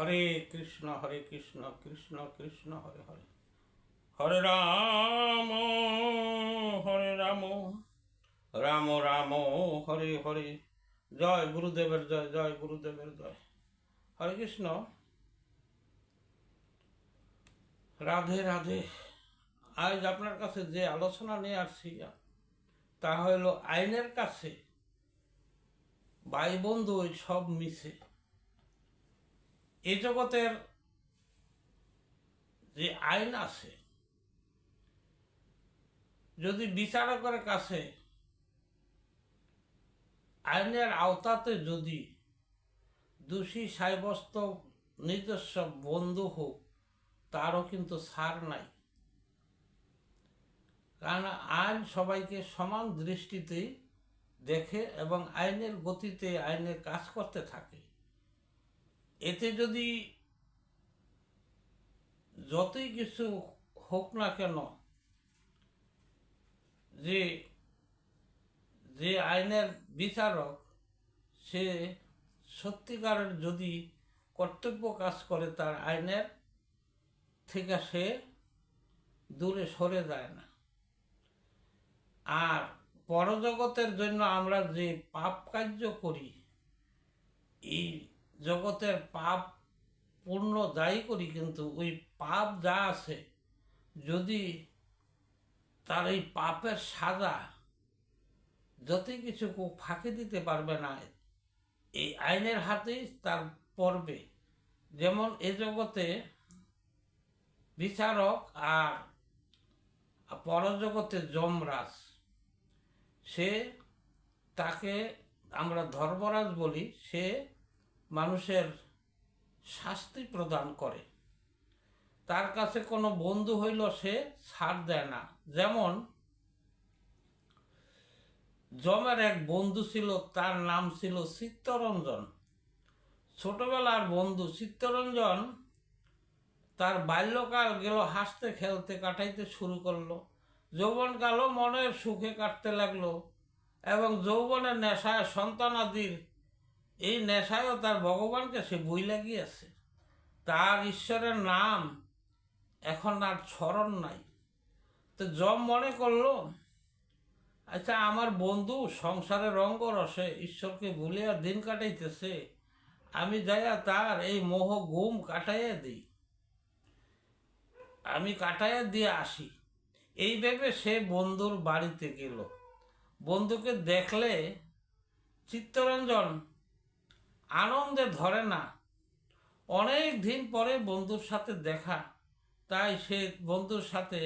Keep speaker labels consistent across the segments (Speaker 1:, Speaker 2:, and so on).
Speaker 1: হরে কৃষ্ণ হরে কৃষ্ণ কৃষ্ণ কৃষ্ণ হরে হরে হরে রাম হরে রাম রাম রাম হরে হরে জয় গুরুদেবের জয় জয় গুরুদেবের জয় হরে কৃষ্ণ রাধে রাধে আজ আপনার কাছে যে আলোচনা নিয়ে আসছি তা হইল আইনের কাছে ভাই বন্ধু সব মিশে এ জগতের যে আইন আছে যদি বিচারকের কাছে আইনের আওতাতে যদি দোষী সাব্যস্ত নিজস্ব বন্ধু হোক তারও কিন্তু ছাড় নাই কারণ আইন সবাইকে সমান দৃষ্টিতে দেখে এবং আইনের গতিতে আইনের কাজ করতে থাকে এতে যদি যতই কিছু হোক না কেন যে যে আইনের বিচারক সে সত্যিকারের যদি কর্তব্য কাজ করে তার আইনের থেকে সে দূরে সরে যায় না আর পরজগতের জন্য আমরা যে পাপ কার্য করি এই জগতের পাপ পূর্ণ দায়ী করি কিন্তু ওই পাপ যা আছে যদি তার এই পাপের সাজা যতই কিছু ফাঁকি দিতে পারবে না এই আইনের হাতেই তার পড়বে যেমন এ জগতে বিচারক আর পরজগতে যমরাজ সে তাকে আমরা ধর্মরাজ বলি সে মানুষের শাস্তি প্রদান করে তার কাছে কোনো বন্ধু হইল সে ছাড় দেয় না যেমন জমের এক বন্ধু ছিল তার নাম ছিল চিত্তরঞ্জন ছোটবেলার বন্ধু চিত্তরঞ্জন তার বাল্যকাল গেল হাসতে খেলতে কাটাইতে শুরু করলো যৌবনকালও মনের সুখে কাটতে লাগলো এবং যৌবনের নেশায় সন্তানাদির এই নেশায়ও তার ভগবানকে সে বই লাগিয়েছে তার ঈশ্বরের নাম এখন আর ছরণ নাই তো জম মনে করলো আচ্ছা আমার বন্ধু সংসারে রঙ্গ রসে ঈশ্বরকে ভুলিয়া দিন কাটাইতেছে আমি যাইয়া তার এই মোহ গুম কাটাইয়া দিই আমি কাটাইয়া দিয়ে আসি এই ভেবে সে বন্ধুর বাড়িতে গেল বন্ধুকে দেখলে চিত্তরঞ্জন আনন্দে ধরে না অনেক দিন পরে বন্ধুর সাথে দেখা তাই সে বন্ধুর সাথে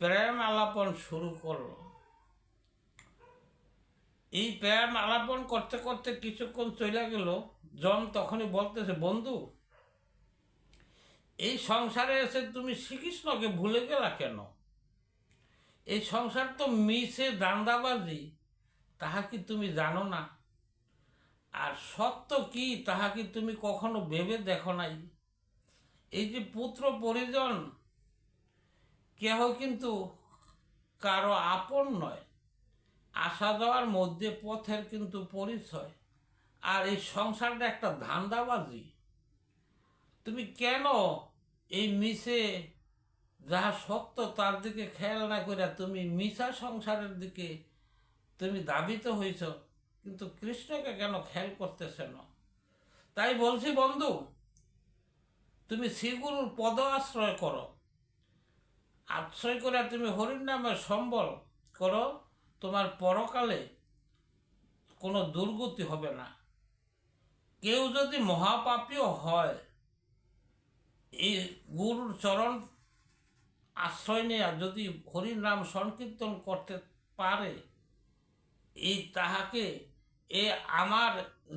Speaker 1: প্রেম আলাপন শুরু করল এই প্রেম আলাপন করতে করতে কিছুক্ষণ চলে গেল জন তখনই বলতেছে বন্ধু এই সংসারে এসে তুমি শ্রীকৃষ্ণকে ভুলে গেলা কেন এই সংসার তো মিশে দান্দাবাজি তাহা কি তুমি জানো না আর সত্য কি তাহা কি তুমি কখনো ভেবে দেখো নাই এই যে পুত্র পরিজন কেহ কিন্তু কারো আপন নয় আসা যাওয়ার মধ্যে পথের কিন্তু পরিচয় আর এই সংসারটা একটা ধান্দাবাজি তুমি কেন এই মিশে যাহা সত্য তার দিকে খেয়াল না করিয়া তুমি মিশা সংসারের দিকে তুমি দাবিত হয়েছ কিন্তু কৃষ্ণকে কেন খেয়াল করতেছে না তাই বলছি বন্ধু তুমি শ্রীগুরুর পদ আশ্রয় করো আশ্রয় করে তুমি হরির নামে সম্বল করো তোমার পরকালে কোনো দুর্গতি হবে না কেউ যদি মহাপাপীও হয় এই গুরুর চরণ আশ্রয় নেয়া যদি হরির নাম সংকীর্তন করতে পারে এই তাহাকে এ আমার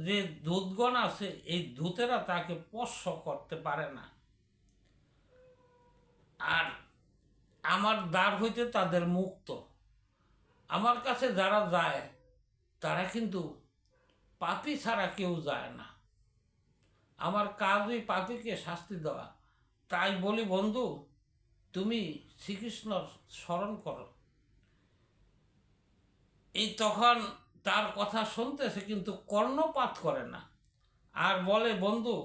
Speaker 1: যে দূতগণ আছে এই দূতেরা তাকে স্পর্শ করতে পারে না আর আমার দ্বার হইতে তাদের মুক্ত আমার কাছে যারা যায় তারা কিন্তু পাপি ছাড়া কেউ যায় না আমার কাজই পাপিকে শাস্তি দেওয়া তাই বলি বন্ধু তুমি শ্রীকৃষ্ণ স্মরণ করো এই তখন তার কথা শুনতেছে কিন্তু কর্ণপাত করে না আর বলে বন্ধু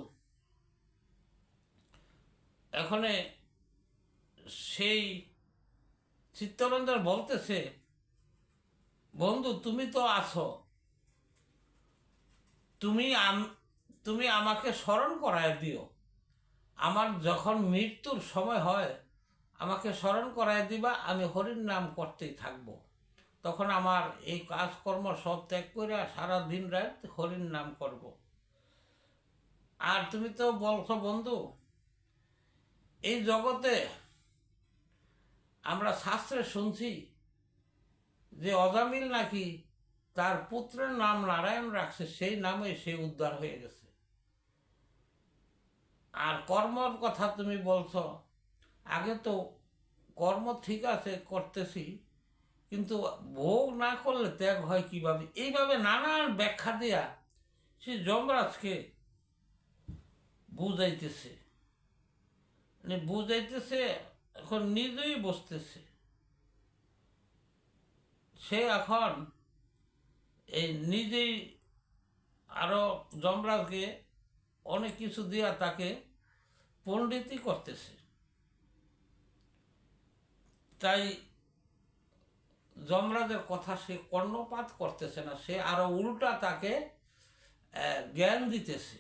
Speaker 1: এখানে সেই চিত্তরঞ্জন বলতেছে বন্ধু তুমি তো আছো তুমি তুমি আমাকে স্মরণ করায় দিও আমার যখন মৃত্যুর সময় হয় আমাকে স্মরণ করায় দিবা আমি হরির নাম করতেই থাকবো তখন আমার এই কাজকর্ম সব ত্যাগ করে সারা দিন রাত হরিণ নাম করব আর তুমি তো বলছো বন্ধু এই জগতে আমরা শাস্ত্রে শুনছি যে অজামিল নাকি তার পুত্রের নাম নারায়ণ রাখছে সেই নামে সে উদ্ধার হয়ে গেছে আর কর্মর কথা তুমি বলছো আগে তো কর্ম ঠিক আছে করতেছি কিন্তু ভোগ না করলে ত্যাগ হয় কিভাবে এইভাবে নানান ব্যাখ্যা দেয়া সে যমরাজকে বুঝাইতেছে মানে বুঝাইতেছে এখন নিজেই বসতেছে সে এখন এই নিজেই আরও যমরাজকে অনেক কিছু দেওয়া তাকে পণ্ডিতই করতেছে তাই যমরাজের কথা সে কর্ণপাত করতেছে না সে আরো উল্টা তাকে জ্ঞান দিতেছে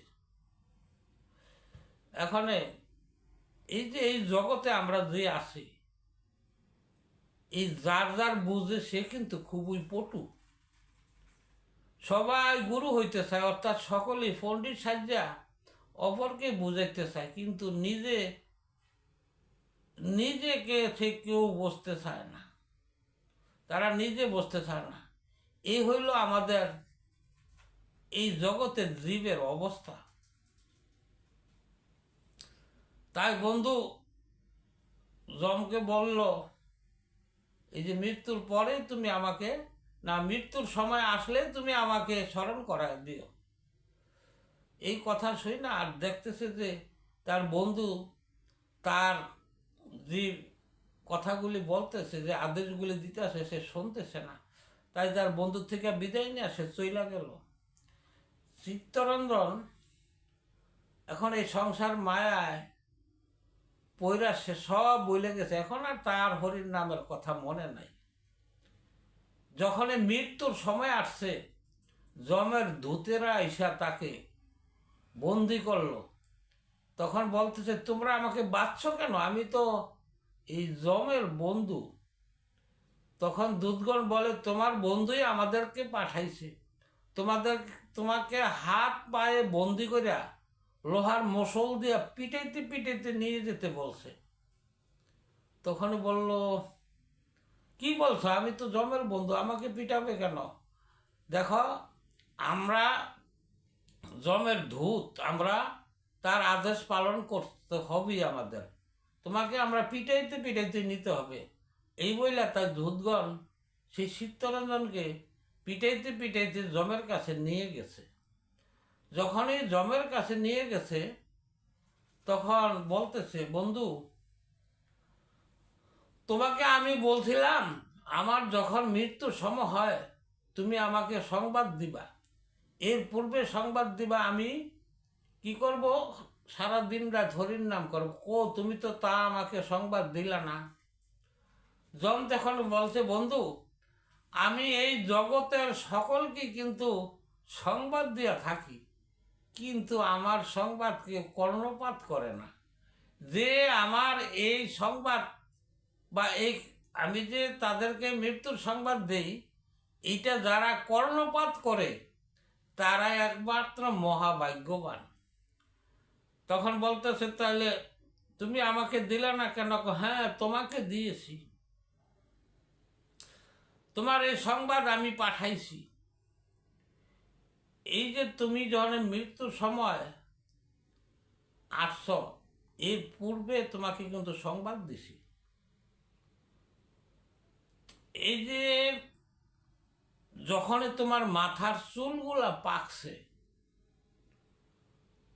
Speaker 1: এখন এই যে এই জগতে আমরা যে আসি এই যার যার বুঝে সে কিন্তু খুবই পটু সবাই গুরু হইতে চায় অর্থাৎ সকলেই পন্ডিত সাজ্জা অপরকে বুঝাইতে চায় কিন্তু নিজে নিজেকে সে কেউ বসতে চায় না তারা নিজে বসতে চায় না এই হইল আমাদের এই জগতের জীবের অবস্থা তাই বন্ধু জমকে বলল এই যে মৃত্যুর পরেই তুমি আমাকে না মৃত্যুর সময় আসলে তুমি আমাকে স্মরণ করায় দিও এই কথা শুই না আর দেখতেছে যে তার বন্ধু তার জীব কথাগুলি বলতেছে যে আদেশগুলি দিতে আসে সে শুনতেছে না তাই তার বন্ধু থেকে বিদায় নিয়ে সে চইলা গেল চিত্তরঞ্জন এখন এই সংসার মায়ায় পৈরা সে সব বইলে গেছে এখন আর তার হরির নামের কথা মনে নাই যখন মৃত্যুর সময় আসছে জমের ধুতেরা ইসা তাকে বন্দি করলো তখন বলতেছে তোমরা আমাকে বাঁচছ কেন আমি তো এই জমের বন্ধু তখন দুধগণ বলে তোমার বন্ধুই আমাদেরকে পাঠাইছে তোমাদের তোমাকে হাত পায়ে বন্দি করিয়া লোহার মশল দিয়া পিটাইতে পিটাইতে নিয়ে যেতে বলছে তখন বলল কি বলছো আমি তো জমের বন্ধু আমাকে পিটাবে কেন দেখো আমরা জমের ধূত আমরা তার আদেশ পালন করতে হবেই আমাদের তোমাকে আমরা পিটাইতে পিটাইতে নিতে হবে এই বইলা তার ধূতগণ সেই চিত্তরঞ্জনকে পিটাইতে পিটাইতে জমের কাছে নিয়ে গেছে যখন এই জমের কাছে নিয়ে গেছে তখন বলতেছে বন্ধু তোমাকে আমি বলছিলাম আমার যখন মৃত্যু সম হয় তুমি আমাকে সংবাদ দিবা এর পূর্বে সংবাদ দিবা আমি কি করব দিন রাত হরির নাম করো কো তুমি তো তা আমাকে সংবাদ দিলা না জম তখন বলছে বন্ধু আমি এই জগতের সকলকে কিন্তু সংবাদ দিয়া থাকি কিন্তু আমার সংবাদ কেউ কর্ণপাত করে না যে আমার এই সংবাদ বা এই আমি যে তাদেরকে মৃত্যুর সংবাদ দেই এটা যারা কর্ণপাত করে তারা একমাত্র মহাভাগ্যবান তখন বলতেছে তাহলে তুমি আমাকে দিলে না কেন হ্যাঁ তোমাকে দিয়েছি তোমার এই সংবাদ আমি পাঠাইছি এই যে তুমি যখন মৃত্যুর সময় আসছ এর পূর্বে তোমাকে কিন্তু সংবাদ দিছি এই যে যখন তোমার মাথার চুলগুলা পাকছে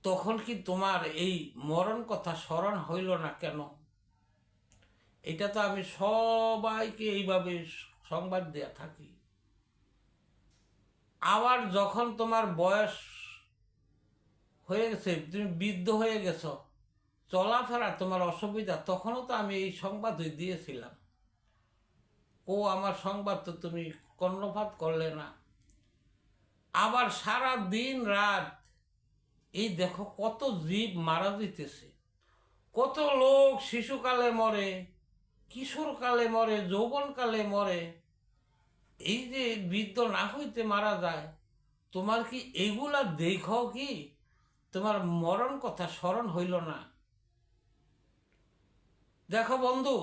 Speaker 1: তখন কি তোমার এই মরণ কথা স্মরণ হইল না কেন এটা তো আমি সবাইকে এইভাবে সংবাদ দেয়া থাকি আবার যখন তোমার বয়স হয়ে গেছে তুমি বৃদ্ধ হয়ে গেছ চলাফেরা তোমার অসুবিধা তখনও তো আমি এই সংবাদই দিয়েছিলাম ও আমার সংবাদ তো তুমি কর্ণপাত করলে না আবার সারা দিন রাত এই দেখো কত জীব মারা দিতেছে কত লোক শিশুকালে মরে কিশোরকালে মরে যৌবনকালে মরে এই যে বৃদ্ধ না হইতে মারা যায় তোমার কি এগুলা দেখ কি তোমার মরণ কথা স্মরণ হইল না দেখো বন্ধু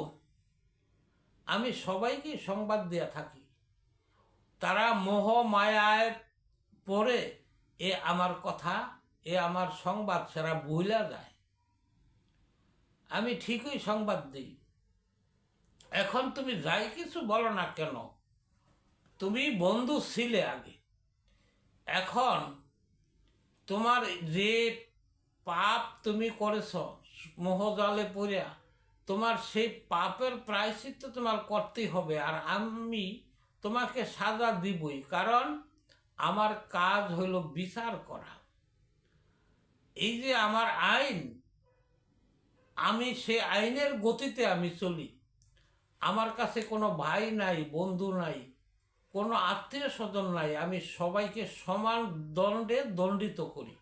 Speaker 1: আমি সবাইকে সংবাদ দেয়া থাকি তারা মোহ মায়ায় পরে এ আমার কথা এ আমার সংবাদ সারা বহিলা যায় আমি ঠিকই সংবাদ দিই এখন তুমি যাই কিছু বলো না কেন তুমি বন্ধু ছিলে আগে এখন তোমার যে পাপ তুমি করেছ মোহজালে পড়িয়া তোমার সেই পাপের প্রায়শ্চিত্ত তোমার করতেই হবে আর আমি তোমাকে সাজা দিবই কারণ আমার কাজ হলো বিচার করা এই যে আমার আইন আমি সে আইনের গতিতে আমি চলি আমার কাছে কোনো ভাই নাই বন্ধু নাই কোনো আত্মীয় স্বজন নাই আমি সবাইকে সমান দণ্ডে দণ্ডিত করি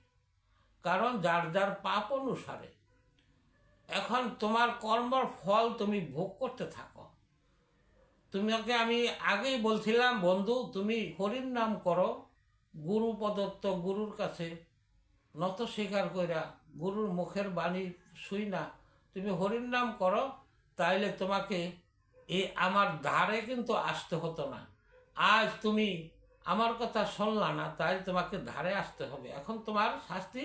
Speaker 1: কারণ যার যার পাপ অনুসারে এখন তোমার কর্মর ফল তুমি ভোগ করতে থাকো তোমাকে আমি আগেই বলছিলাম বন্ধু তুমি হরির নাম করো গুরু প্রদত্ত গুরুর কাছে নত স্বীকার কইরা গুরুর মুখের বাণী শুই না তুমি হরির নাম করো তাইলে তোমাকে এ আমার ধারে কিন্তু আসতে হতো না আজ তুমি আমার কথা শুনলা না তাই তোমাকে ধারে আসতে হবে এখন তোমার শাস্তি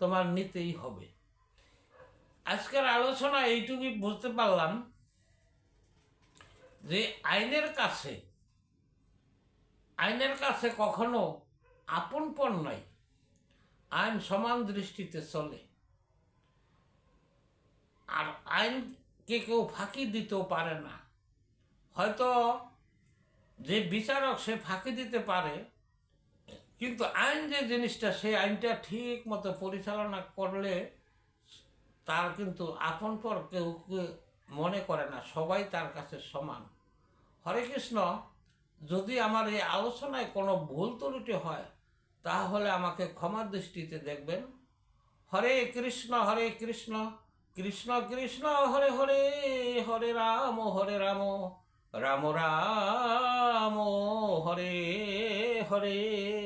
Speaker 1: তোমার নিতেই হবে আজকের আলোচনা এইটুকুই বুঝতে পারলাম যে আইনের কাছে আইনের কাছে কখনো আপনপন নয় আইন সমান দৃষ্টিতে চলে আর আইনকে কেউ ফাঁকি দিতেও পারে না হয়তো যে বিচারক সে ফাঁকি দিতে পারে কিন্তু আইন যে জিনিসটা সেই আইনটা ঠিক মতো পরিচালনা করলে তার কিন্তু আপন পর কেউ মনে করে না সবাই তার কাছে সমান হরে কৃষ্ণ যদি আমার এই আলোচনায় কোনো ভুল ত্রুটি হয় তাহলে আমাকে ক্ষমার দৃষ্টিতে দেখবেন হরে কৃষ্ণ হরে কৃষ্ণ কৃষ্ণ কৃষ্ণ হরে হরে হরে রাম হরে রাম রাম রাম হরে হরে